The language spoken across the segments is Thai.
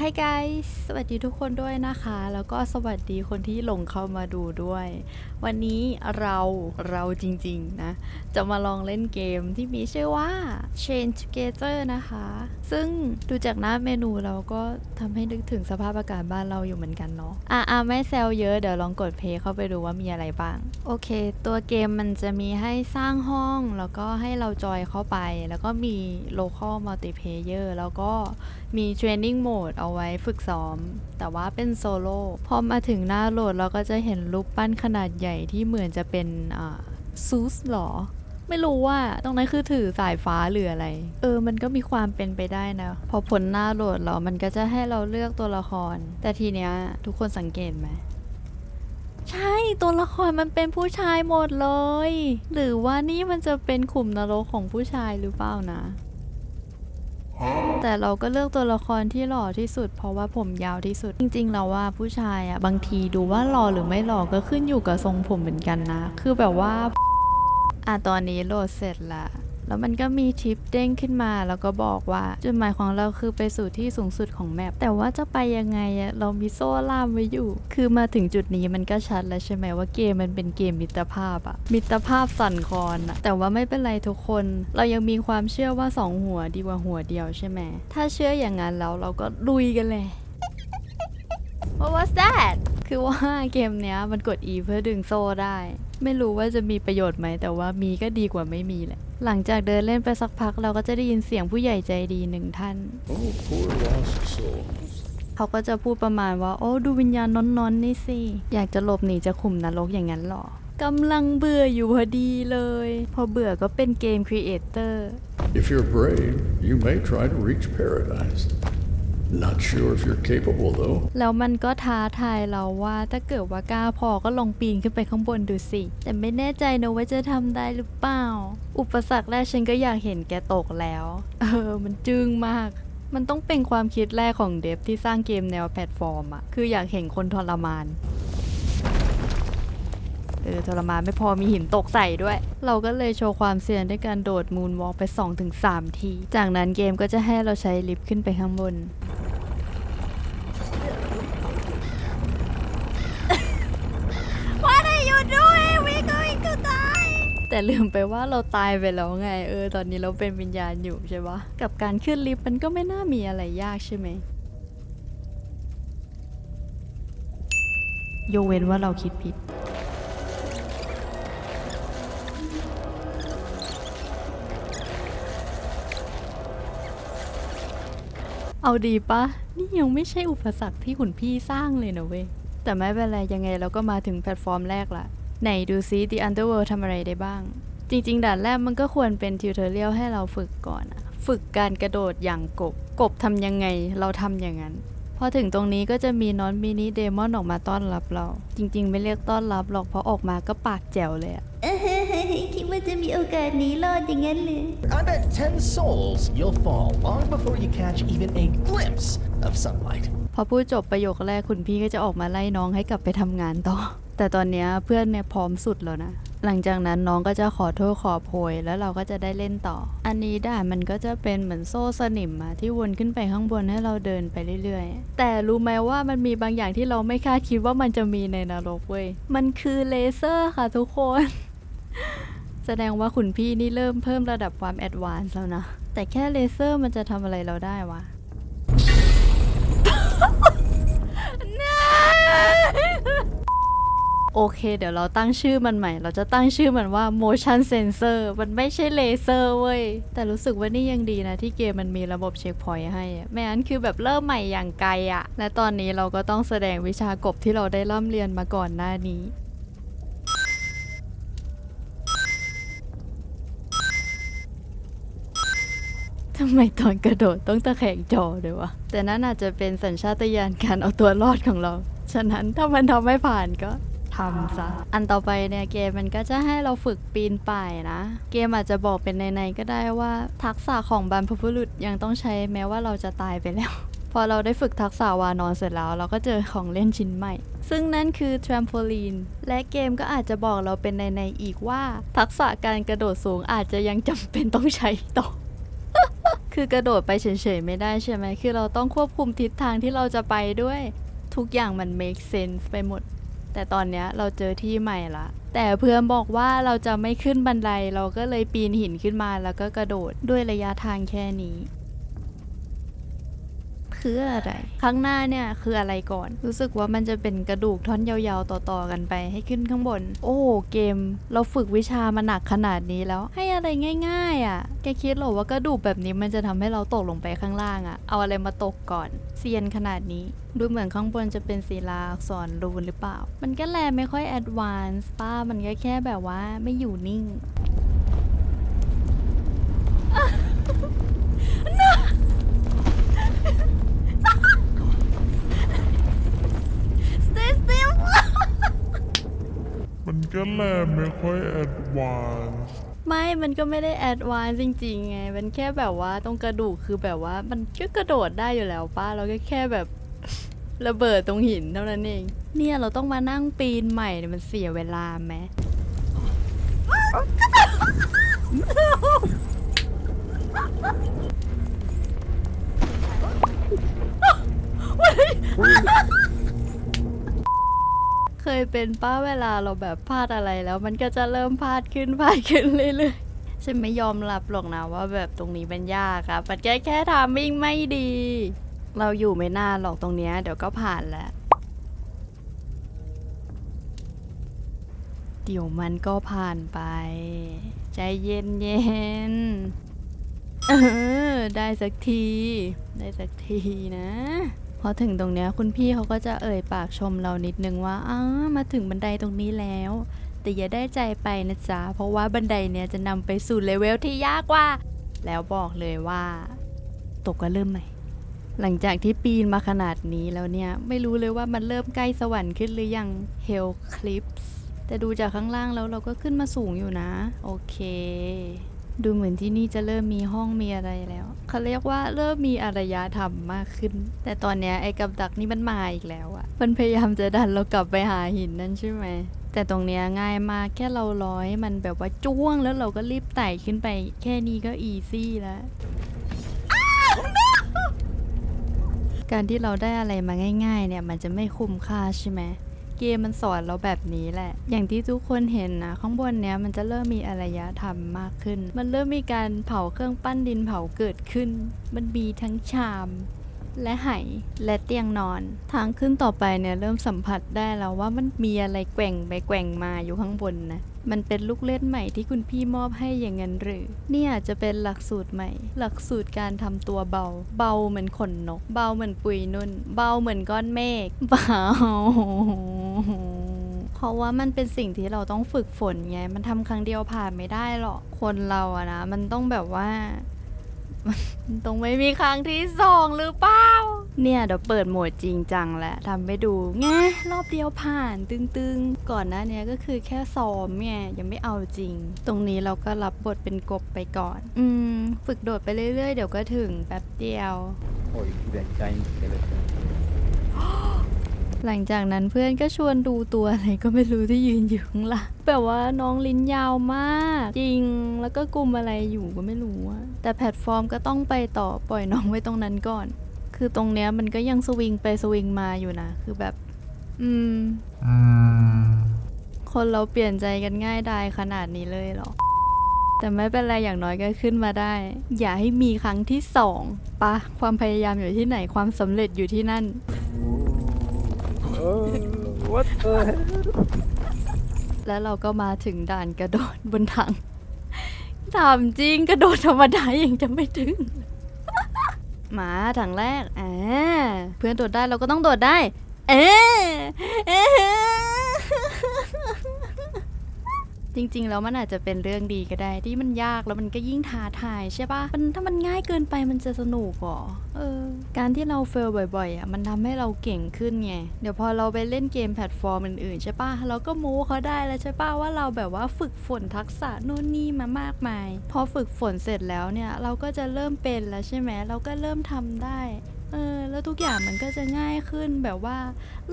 Hi guys สวัสดีทุกคนด้วยนะคะ แล้วก็สวัสดีคนที่หลงเข้ามาดูด้วย วันนี้เราเราจริงๆนะ จะมาลองเล่นเกมที่มีชื่อว่า Chain Together นะคะ ซึ่งดูจากหน้าเมนูเราก็ทำให้นึกถึงสภาพอากาศบ้านเราอยู่เหมือนกันเนาะ อะอะไม่แซวเยอะ เดี๋ยวลองกดเพลย์เข้าไปดูว่ามีอะไรบ้าง โอเค ตัวเกมมันจะมีให้สร้างห้อง แล้วก็ให้เราจอยเข้าไป แล้วก็มี local multiplayer แล้วก็ มี training mode เอาไว้ฝึกซ้อม แต่ว่าเป็นโซโล่พอมาถึงหน้าโหลดเราก็จะเห็นรูปปั้นขนาดใหญ่ที่เหมือนจะเป็นอ่าซูสหรอ ไม่รู้ว่าตรงนั้นคือถือสายฟ้าหรืออะไร เออ มันก็มีความเป็นไปได้นะ พอผลหน้าโหลดเรามันก็จะให้เราเลือกตัวละคร แต่ทีเนี้ยทุกคนสังเกตไหมใช่ตัวละครมันเป็นผู้ชายหมดเลย หรือว่านี่มันจะเป็นขุมนรกของผู้ชายหรือเปล่านะ แต่เราก็เลือกตัวละครที่หล่อที่สุด เพราะว่าผมยาวที่สุด จริง ๆ เราว่าผู้ชายอะบางทีดูว่าหล่อหรือไม่หล่อก็ขึ้นอยู่กับทรงผมเหมือนกันนะ คือแบบว่าอะตอนนี้โหลดเสร็จละ แล้วมันก็มีทิปเด้งขึ้นมา แล้วก็บอกว่าจุดหมายของเราคือไปสู่ที่สูงสุดของแมปแต่ว่าจะไปยังไงอะเรามีโซ่ล่ามไว้อยู่ คือมาถึงจุดนี้มันก็ชัดแล้วใช่ไหมว่าเกมมันเป็นเกมมิตรภาพอะมิตรภาพสั่นคลอนอะแต่ว่าไม่เป็นไรทุกคน เรายังมีความเชื่อว่าสองหัวดีกว่าหัวเดียวใช่ไหมถ้าเชื่ออย่างนั้นแล้วเราก็ลุยกันเลย What was that คือว่าเกมเนี้ยมันกด E เพื่อดึงโซ่ได้ ไม่รู้ว่าจะมีประโยชน์ไหม แต่ว่ามีก็ดีกว่าไม่มีแหละ หลังจากเดินเล่นไปสักพักเราก็จะได้ยินเสียงผู้ใหญ่ใจดีหนึ่งท่าน Oh, poor lost souls. เขาก็จะพูดประมาณว่า โอ้ ดูวิญญาณน้อนๆนี่สิ อยากจะหลบหนีจากขุมนรกอย่างนั้นหรอกำลังเบื่ออยู่พอดีเลย พอเบื่อก็เป็นเกมครีเอเตอร์ If you're brave, you may try to reach paradise. Not sure if you're capable, though. แล้วมันก็ท้าทายเราว่าถ้าเกิดว่ากล้าพอก็ลองปีนขึ้นไปข้างบนดูสิ แต่ไม่แน่ใจนะว่าจะทำได้หรือเปล่า อุปสรรคแรกฉันก็อยากเห็นแกตกแล้ว เออ มันจึ้งมากมันต้องเป็นความคิดแรกของเดฟที่สร้างเกมแนวแพลตฟอร์มอะคืออยากเห็นคนทรมาน เออทรมานไม่พอมีหินตกใส่ด้วย เราก็เลยโชว์ความเสี่ยงด้วยการโดดมูนวอล์กไป 2-3 ที จากนั้นเกมก็จะให้เราใช้ลิฟต์ขึ้นไปข้างบน แต่ลืมไปว่าเราตายไปแล้วไง เออ ตอนนี้เราเป็นวิญญาณอยู่ใช่ปะกับการขึ้นลิฟต์มันก็ไม่น่ามีอะไรยากใช่ไหมยกเว้นว่าเราคิดผิด เอาดีปะนี่ยังไม่ใช่อุปสรรคที่ขุนพี่สร้างเลยนะเว้ย แต่ไม่เป็นไรยังไงเราก็มาถึงแพลตฟอร์มแรกละ ไหนดูซิ The Underworld ทำอะไรได้บ้าง จริง ๆ ด่านแรกมันก็ควรเป็นทิวเทอเรียลให้เราฝึกก่อนอะฝึกการกระโดดอย่างกบ กบทำยังไงเราทำอย่างนั้น พอถึงตรงนี้ก็จะมีนอนมินิเดมอนออกมาต้อนรับเรา จริง ๆ ไม่เรียกต้อนรับหรอกเพราะออกมาก็ปากแจ๋วเลยอะคิดว่าจะมีโอกาสหนี้รอดอย่างนั้นเลย I bet 10 souls you'll fall long before you catch even a glimpse of sunlight. พอพูดจบประโยคแรกคุณพี่ก็จะออกมาไล่น้องให้กลับไปทำงานต่อ แต่ตอนนี้เพื่อนเนี่ยพร้อมสุดแล้วนะ หลังจากนั้นน้องก็จะขอโทษขอโพย แล้วเราก็จะได้เล่นต่อ อันนี้ด่านมันก็จะเป็นเหมือนโซ่สนิมอะที่วนขึ้นไปข้างบนให้เราเดินไปเรื่อยๆ แต่รู้ไหมว่ามันมีบางอย่างที่เราไม่คาดคิดว่ามันจะมีในนรกเว้ย มันคือเลเซอร์ค่ะทุกคน แสดงว่าคุณพี่นี่เริ่มเพิ่มระดับความแอดวานซ์แล้วนะ แต่แค่เลเซอร์มันจะทำอะไรเราได้วะ โอเค เดี๋ยวเราตั้งชื่อมันใหม่ เราจะตั้งชื่อมันว่า motion sensor มันไม่ใช่เลเซอร์เว้ย แต่รู้สึกว่านี่ยังดีนะ ที่เกมมันมีระบบเช็คพอยต์ให้ไม่งั้นคือแบบเริ่มใหม่อย่างไกลอะและตอนนี้เราก็ต้องแสดงวิชากบที่เราได้ร่ำเรียนมาก่อนหน้านี้ทำไมตอนกระโดดต้องตะแคงจอด้วยวะ แต่นั่นอาจจะเป็นสัญชาตญาณการเอาตัวรอดของเรา ฉะนั้นถ้ามันทำไม่ผ่านก็ ทำซะ อันต่อไปเนี่ยเกมมันก็จะให้เราฝึกปีนป่ายนะ เกมอาจจะบอกเป็นในๆก็ได้ว่าทักษะของบรรพบุรุษยังต้องใช้แม้ว่าเราจะตายไปแล้ว พอเราได้ฝึกทักษะวานอนเสร็จแล้ว เราก็เจอของเล่นชิ้นใหม่ ซึ่งนั่นคือ trampoline และเกมก็อาจจะบอกเราเป็นในๆอีกว่า ทักษะการกระโดดสูงอาจจะยังจำเป็นต้องใช้ต่อคือกระโดดไปเฉยๆไม่ได้ใช่ไหม คือเราต้องควบคุมทิศทางที่เราจะไปด้วย ทุกอย่างมัน make sense ไปหมด แต่ตอนเนี้ยเราเจอที่ใหม่ละแต่เพื่อนบอกว่าเราจะไม่ขึ้นบันไดเราก็เลยปีนหินขึ้นมาแล้วก็กระโดดด้วยระยะทางแค่นี้ คืออะไร ข้างหน้าเนี่ยคืออะไรก่อน รู้สึกว่ามันจะเป็นกระดูกท่อนยาวๆต่อๆกันไป ให้ขึ้นข้างบน โอ้โเกม เราฝึกวิชามาหนักขนาดนี้แล้ว ให้อะไรง่าย ๆอะ แกคิดเหรอว่ากระดูกแบบนี้มันจะทำให้เราตกลงไปข้างล่างอะ เอาอะไรมาตกก่อนเซียนขนาดนี้ ดูเหมือนข้างบนจะเป็นศิลาอักษรรูนหรือเปล่า มันก็แลไม่ค่อยแอดวานซ์ป้ามันก็แค่แบบว่าไม่อยู่นิ่ง Stay still มัน ก็แลไม่ค่อยแอดวานซ์ไม่ มันก็ไม่ได้แอดวานซ์จริงๆไง มันแค่แบบว่าตรงกระดูกคือแบบว่า มันก็กระโดดได้อยู่แล้วป้าเราก็แค่แบบระเบิดตรงหินเท่านั้นเอง เนี่ยเราต้องมานั่งปีนใหม่เนี่ยมันเสียเวลาไหม เคยเป็นป้าเวลาเราแบบพลาดอะไรแล้ว มันก็จะเริ่มพลาดขึ้นพลาดขึ้นเรื่อยๆฉันไม่ยอมรับหรอกนะว่าแบบตรงนี้มันยากอะมันแค่แค่ทามมิ่งไม่ดี เราอยู่ไม่นานหรอกตรงเนี้ยเดี๋ยวก็ผ่านแล้วเดี๋ยวมันก็ผ่านไป ใจเย็นเย็นๆเออได้สักที ได้สักทีนะ อถึงตรงเนี้ยคุณพี่เขาก็จะเอ่ยปากชมเรานิดนึงว่าอ้ามาถึงบันไดตรงนี้แล้ว แต่อย่าได้ใจไปนะจ๊ะ เพราะว่าบันไดเนี้ยจะนำไปสู่เลเวลที่ยากกว่า แล้วบอกเลยว่า ตกก็เริ่มใหม่ หลังจากที่ปีนมาขนาดนี้แล้วเนี่ย ไม่รู้เลยว่ามันเริ่มใกล้สวรรค์ขึ้นหรือยัง Hell Clips แต่ดูจากข้างล่างแล้วเราก็ขึ้นมาสูงอยู่นะ โอเค ดูเหมือนที่นี่จะเริ่มมีห้องมีอะไรแล้วเขาเรียกว่าเริ่มมีอารยธรรมมากขึ้น แต่ตอนเนี้ยไอ้กับดักนี่มันมาอีกแล้วอะมันพยายามจะดันเรากลับไปหาหินนั่นใช่ไหมแต่ตรงเนี้ยง่ายมากแค่เราร้อยมันแบบว่าจ้วงแล้วเราก็รีบไต่ขึ้นไป แค่นี้ก็อีซี่แล้วการที่เราได้อะไรมาง่าย ๆ เนี่ยมันจะไม่คุ้มค่าใช่ไหม เกมมันสอนเราแบบนี้แหละ อย่างที่ทุกคนเห็นนะ ข้างบนเนี้ยมันจะเริ่มมีอารยธรรมมากขึ้น มันเริ่มมีการเผาเครื่องปั้นดินเผาเกิดขึ้น มันมีทั้งชามและไหและเตียงนอน ทางขึ้นต่อไปเนี่ยเริ่มสัมผัสได้แล้วว่ามันมีอะไรแกว่งไปแกว่งมาอยู่ข้างบนนะ มันเป็นลูกเล่นใหม่ที่คุณพี่มอบให้อย่างนั้นหรือ เนี่ยจะเป็นหลักสูตรใหม่ หลักสูตรการทำตัวเบา เบาเหมือนขนนก เบาเหมือนปุยนุ่น เบาเหมือนก้อนเมฆเบาเพราะว่ามันเป็นสิ่งที่เราต้องฝึกฝนไง มันทำครั้งเดียวผ่านไม่ได้หรอก คนเราอะนะ มันต้องแบบว่า ตรงไม่มีครั้งที่สองหรือเปล่า เนี่ยเดี๋ยวเปิดโหมดจริงจังแหละทำไปดูไงรอบเดียวผ่านตึงๆ ก่อนหน้าเนี้ยก็คือแค่ซ้อมไงยังไม่เอาจริง ตรงนี้เราก็รับบทเป็นกบไปก่อน อืม ฝึกโดดไปเรื่อยๆ เดี๋ยวก็ถึงแป๊บเดียว โอ้ยแบกใจเลย หลังจากนั้นเพื่อนก็ชวนดูตัวอะไรก็ไม่รู้ที่ยืนอยู่ข้างหล่างแบบว่าน้องลิ้นยาวมาก จริงแล้วก็กลุ่มอะไรอยู่ก็ไม่รู้อะแต่แพลตฟอร์มก็ต้องไปต่อปล่อยน้องไว้ตรงนั้นก่อน คือตรงเนี้ยมันก็ยังสวิงไปสวิงมาอยู่นะคือแบบ อืมคนเราเปลี่ยนใจกันง่ายดายขนาดนี้เลยเหรอ แต่ไม่เป็นไรอย่างน้อยก็ขึ้นมาได้ อย่าให้มีครั้งที่สองปะความพยายามอยู่ที่ไหนความสำเร็จอยู่ที่นั่น What the hell? แล้วเราก็มาถึงด่านกระโดดบนถังถามจริงกระโดดธรรมดายังจะไม่ถึง มาถังแรกอ่าเพื่อนโดดได้เราก็ต้องโดดได้ เอ๊ะเอ๊ะ จริง ๆ แล้วมันอาจจะเป็นเรื่องดีก็ได้ที่มันยากแล้วมันก็ยิ่งท้าทายใช่ปะมันถ้ามันง่ายเกินไปมันจะสนุกเหรอเออ การที่เราเฟลบ่อยๆอะมันทำให้เราเก่งขึ้นไง เดี๋ยวพอเราไปเล่นเกมแพลตฟอร์มอื่นๆใช่ปะเราก็โม้เขาได้แล้วใช่ปะว่าเราแบบว่าฝึกฝนทักษะนู่นนี่มามากมาย พอฝึกฝนเสร็จแล้วเนี่ยเราก็จะเริ่มเป็นแล้วใช่ไหมเราก็เริ่มทำได้เออแล้วทุกอย่างมันก็จะง่ายขึ้นแบบว่า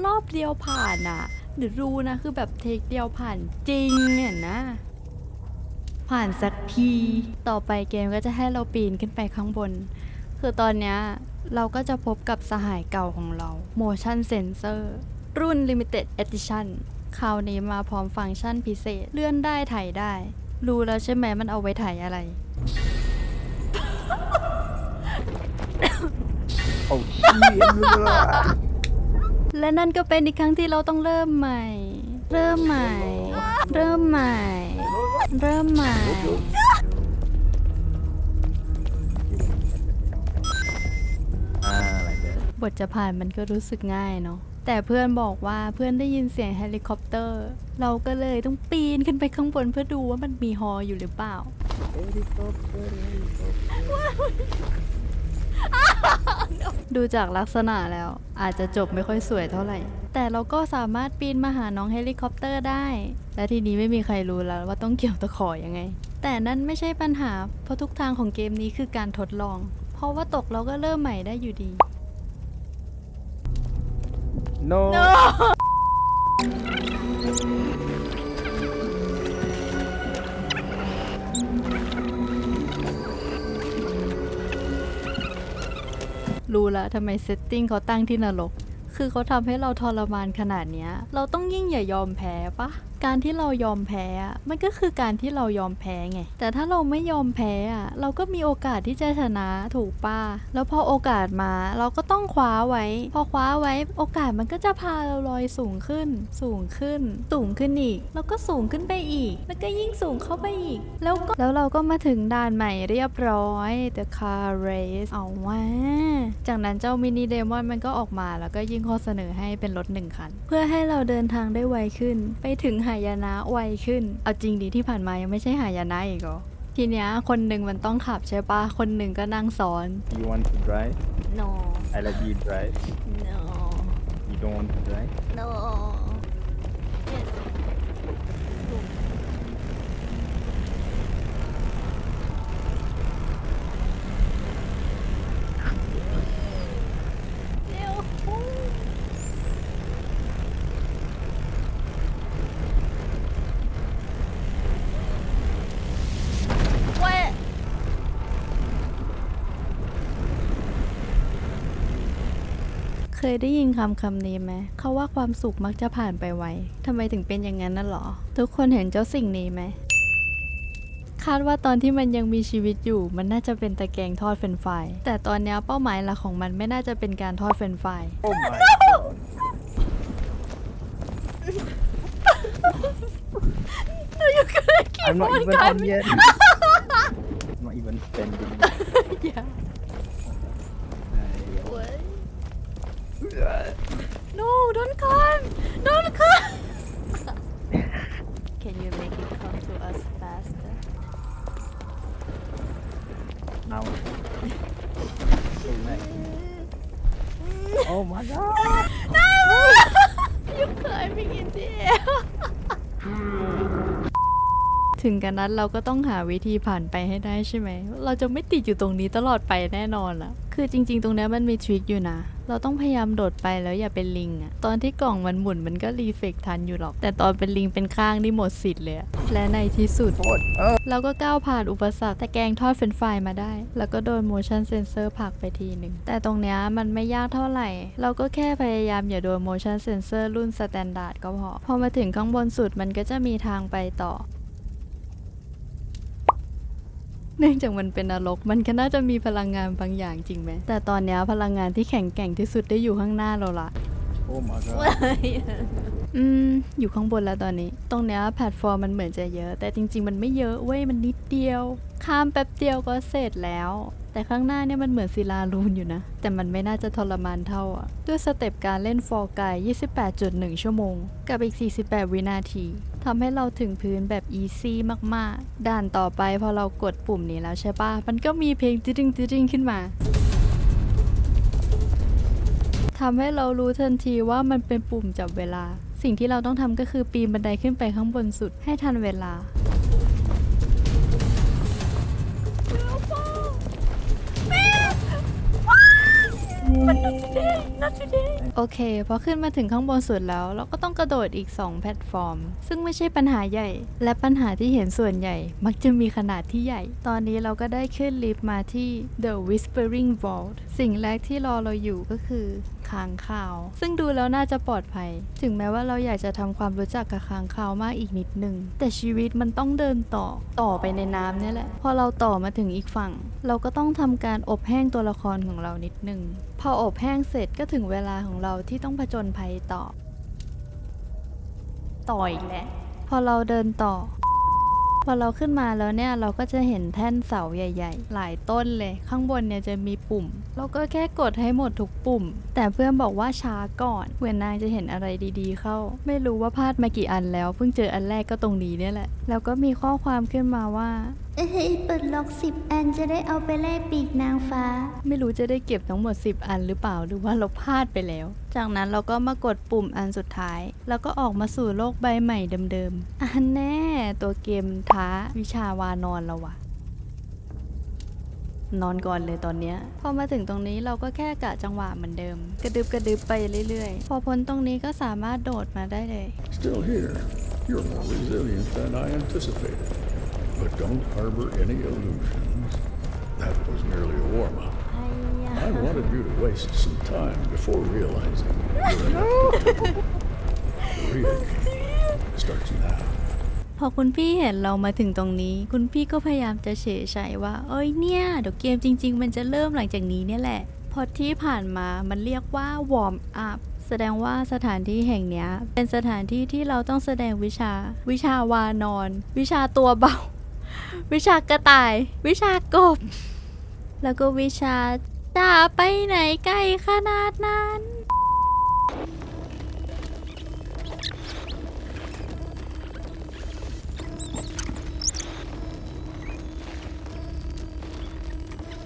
รอบเดียวผ่านอะ เดี๋ยวรู้นะคือแบบเทคเดียวผ่านจริงเนี่ยนะ ผ่านสักทีต่อไปเกมก็จะให้เราปีนขึ้นไปข้างบน คือตอนเนี้ยเราก็จะพบกับสหายเก่าของเรา motion sensor รุ่น limited edition คราวนี้มาพร้อมฟังก์ชันพิเศษ เลื่อนได้ถ่ายได้ รู้แล้วใช่ไหมมันเอาไว้ถ่ายอะไรโอ้เชี่ย และนั่นก็เป็นอีกครั้งที่เราต้องเริ่มใหม่ เริ่มใหม่ เริ่มใหม่ เริ่มใหม่ อ่าอะไรเด้อบทจะผ่านมันก็รู้สึกง่ายเนาะ แต่เพื่อนบอกว่าเพื่อนได้ยินเสียงเฮลิคอปเตอร์ เราก็เลยต้องปีนขึ้นไปข้างบนเพื่อดูว่ามันมีฮออยู่หรือเปล่า เฮลิคอปเตอร์เฮลิคอปเตอร์ ดูจากลักษณะแล้ว อาจจะจบไม่ค่อยสวยเท่าไหร่ แต่เราก็สามารถปีนมาหาน้องเฮลิคอปเตอร์ได้ และทีนี้ไม่มีใครรู้แล้วว่าต้องเกี่ยวตะขอยังไง แต่นั่นไม่ใช่ปัญหา เพราะทุกทางของเกมนี้คือการทดลอง เพราะว่าตกเราก็เริ่มใหม่ได้อยู่ดีโน รู้แล้วทำไมเซตติ้งเขาตั้งที่นรก คือเขาทำให้เราทรมานขนาดเนี้ย เราต้องยิ่งอย่ายอมแพ้ปะ การที่เรายอมแพ้มันก็คือการที่เรายอมแพ้ไง แต่ถ้าเราไม่ยอมแพ้อะเราก็มีโอกาสที่จะชนะถูกป้า แล้วพอโอกาสมาเราก็ต้องคว้าไว้ พอคว้าไว้ โอกาสมันก็จะพาเราลอยสูงขึ้น สูงขึ้น สูงขึ้นอีก แล้วก็สูงขึ้นไปอีก แล้วก็ยิ่งสูงเข้าไปอีก แล้วก็แล้วเราก็มาถึงด่านใหม่เรียบร้อย The Car Race เอาว่าจากนั้นเจ้ามินิเดมอนมันก็ออกมาแล้วก็ยิ่งข้อเสนอให้เป็นรถหนึ่งคัน เพื่อให้เราเดินทางได้ไวขึ้น ไปถึงายนะไวขึ้น เอาจริงดีที่ผ่านมายังไม่ใช่หายนะอีกเหรอทีเนี้ยคนหนึ่งมันต้องขับใช่ปะคนหนึ่งก็นั่งซ้อน you want to drive no I let you drive no you don't want to drive no yes เร็ว เว้ย เคยได้ยินคำคำนี้ไหมเขาว่าความสุขมักจะผ่านไปไวทำไมถึงเป็นอย่างนั้นน่ะหรอ ทุกคนเห็นเจ้าสิ่งนี้ไหม คาดว่าตอนที่มันยังมีชีวิตอยู่ มันน่าจะเป็นตะแกรงทอดเฟรนช์ฟรายแต่ตอนเนี้ยเป้าหมายหลักของมันไม่น่าจะเป็นการทอดเฟรนช์ฟราย oh my god I'm not even on yet I'm not even standing อ No don't come. Don't come. Can you make it come to us faster? Now. Oh my god ถึงกันนั้นเราก็ต้องหาวิธีผ่านไปให้ได้ใช่ไหม เราจะไม่ติดอยู่ตรงนี้ตลอดไปแน่นอนอะคือจริง ๆ ตรงนี้มันมีทริคอยู่นะ เราต้องพยายามโดดไปแล้วอย่าเป็นลิงอะตอนที่กล่องมันหมุนมันก็รีเฟกทันอยู่หรอก แต่ตอนเป็นลิงเป็นข้างนี่หมดสิทธิ์เลยอะและในที่สุด เราก็ก้าวผ่านอุปสรรคแต่แกงทอดเฟรนฟรายมาได้ แล้วก็โดน motion sensor ผักไปทีหนึ่ง แต่ตรงเนี้ยมันไม่ยากเท่าไหร่ เราก็แค่พยายามอย่าโดน motion sensor รุ่น standard ก็พอ พอมาถึงข้างบนสุดมันก็จะมีทางไปต่อ เนื่องจากมันเป็นนรก มันก็น่าจะมีพลังงานบางอย่างจริงไหม แต่ตอนเนี้ยพลังงานที่แข็งแกร่งที่สุดได้อยู่ข้างหน้าเราละ oh my god อืม อยู่ข้างบนแล้วตอนนี้ ตรงเนี้ยแพลตฟอร์มมันเหมือนจะเยอะ แต่จริง ๆ มันไม่เยอะเว้ย มันนิดเดียว ข้ามแป๊บเดียวก็เสร็จแล้ว แต่ข้างหน้าเนี่ยมันเหมือนศิลารูนอยู่นะ แต่มันไม่น่าจะทรมานเท่าอะ ด้วยสเต็ปการเล่นฟอร์กาย28.1 ชั่วโมง กับอีก 48 วินาที ทำให้เราถึงพื้นแบบอีซี่มากๆ ด่านต่อไปพอเรากดปุ่มนี้แล้วใช่ปะมันก็มีเพลงจิ๊งจิ๊งขึ้นมาทำให้เรารู้ทันทีว่ามันเป็นปุ่มจับเวลา สิ่งที่เราต้องทำก็คือปีนบันไดขึ้นไปข้างบนสุดให้ทันเวลา no โอเค พอขึ้นมาถึงข้างบนสุดแล้ว เราก็ต้องกระโดดอีก 2 แพลตฟอร์ม ซึ่งไม่ใช่ปัญหาใหญ่ และปัญหาที่เห็นส่วนใหญ่ มักจะมีขนาดที่ใหญ่ ตอนนี้เราก็ได้ขึ้นลิฟต์มาที่ The Whispering Vault สิ่งแรกที่รอเราอยู่ก็คือ ค้างคาว ซึ่งดูแล้วน่าจะปลอดภัย ถึงแม้ว่าเราอยากจะทำความรู้จักกับค้างคาวมากอีกนิดนึง แต่ชีวิตมันต้องเดินต่อต่อไปในน้ำเนี่ยแหละ พอเราต่อมาถึงอีกฝั่ง เราก็ต้องทำการอบแห้งตัวละครของเรานิดนึง พออบแห้งเสร็จก็ถึงเวลาของเราที่ต้องผจญภัยต่อ ต่ออีกแล้วพอเราเดินต่อ พอเราขึ้นมาแล้วเนี่ยเราก็จะเห็นแท่นเสาใหญ่ ๆ หลายต้นเลย ข้างบนเนี่ยจะมีปุ่ม เราก็แค่กดให้หมดทุกปุ่ม แต่เพื่อนบอกว่าช้าก่อนเหมือนนางจะเห็นอะไรดีๆ เข้า ไม่รู้ว่าพลาดมากี่อันแล้ว เพิ่งเจออันแรกก็ตรงนี้เนี่ยแหละ แล้วก็มีข้อความขึ้นมาว่าเอ้ยเปิดล็อกสิบอันจะได้เอาไปแลกปีกนางฟ้า ไม่รู้จะได้เก็บทั้งหมด 10 อันหรือเปล่าหรือว่าเราพลาดไปแล้ว จากนั้นเราก็มากดปุ่มอันสุดท้าย แล้วก็ออกมาสู่โลกใบใหม่เดิมๆอันแน่ตัวเกมท้าวิชาวานอนเราวะนอนก่อนเลยตอนเนี้ยพอมาถึงตรงนี้เราก็แค่กะจังหวะเหมือนเดิม กระดึบกระดึบไปเรื่อยๆ พอพ้นตรงนี้ก็สามารถโดดมาได้เลย Still here. You're more resilient than I anticipated. But don't harbor any illusions. That was merely a warm-up. I wanted you to waste some time before realizing you're enough. The real game starts now. พอคุณพี่เห็นเรามาถึงตรงนี้ คุณพี่ก็พยายามจะเฉยใจว่า เอ้ยเนี่ยเดี๋ยวเกมจริง ๆ มันจะเริ่มหลังจากนี้เนี่ยแหละ พอที่ผ่านมามันเรียกว่าวอร์มอัพแสดงว่าสถานที่แห่งเนี้ย เป็นสถานที่ที่เราต้องแสดงวิชา วิชาวานอน วิชาตัวเบา วิชากระต่าย วิชากบ แล้วก็วิชาจะไปไหนไกลขนาดนั้น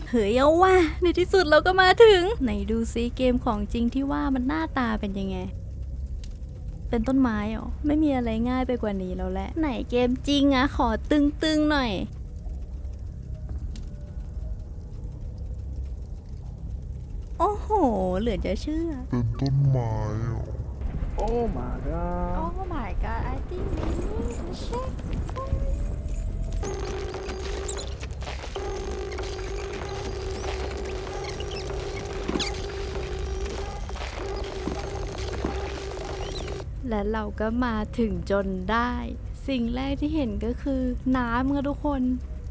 เฮ้ยเอาว่าในที่สุดเราก็มาถึง ไหนดูซิเกมของจริงที่ว่ามันหน้าตาเป็นยังไง เป็นต้นไม้เหรอ ไม่มีอะไรง่ายไปกว่านี้แล้วแหละ ไหนเกมจริงอะขอตึงๆหน่อย โอ้โห เหลือจะเชื่อ เป็นต้นไม้เหรอโอ้ my god Oh my god I think และเราก็มาถึงจนได้ สิ่งแรกที่เห็นก็คือน้ำค่ะทุกคน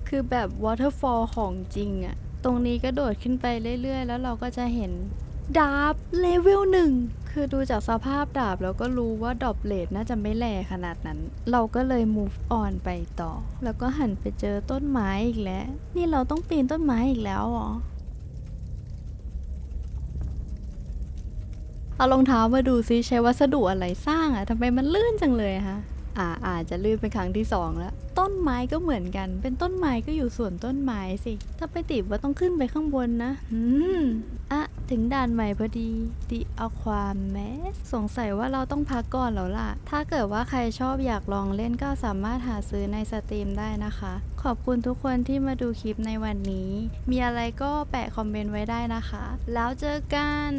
คือแบบ waterfall ของจริงอะตรงนี้ก็โดดขึ้นไปเรื่อยๆ แล้วเราก็จะเห็นดาบเลเวลหนึ่งคือดูจากสภาพดาบแล้วก็รู้ว่าดอบเลดน่าจะไม่แรงขนาดนั้น เราก็เลย move on ไปต่อ แล้วก็หันไปเจอต้นไม้อีกแล้ว นี่เราต้องปีนต้นไม้อีกแล้วเหรอ เอารองเท้ามาดูซิใช้วัสดุอะไรสร้างอะทำไมมันลื่นจังเลยฮะอ่าอาจจะลื่นเป็นครั้งที่สองแล้ว ต้นไม้ก็เหมือนกัน เป็นต้นไม้ก็อยู่ส่วนต้นไม้สิ ถ้าไปติดว่าต้องขึ้นไปข้างบนนะ อืมอะ ถึงด่านใหม่พอดี The Aqua m a s สงสัยว่าเราต้องพักก่อนแล้วล่ะ ถ้าเกิดว่าใครชอบอยากลองเล่นก็สามารถหาซื้อในสตรีมได้นะคะ ขอบคุณทุกคนที่มาดูคลิปในวันนี้ มีอะไรก็แปะคอมเมนต์ไว้ได้นะคะ แล้วเจอกัน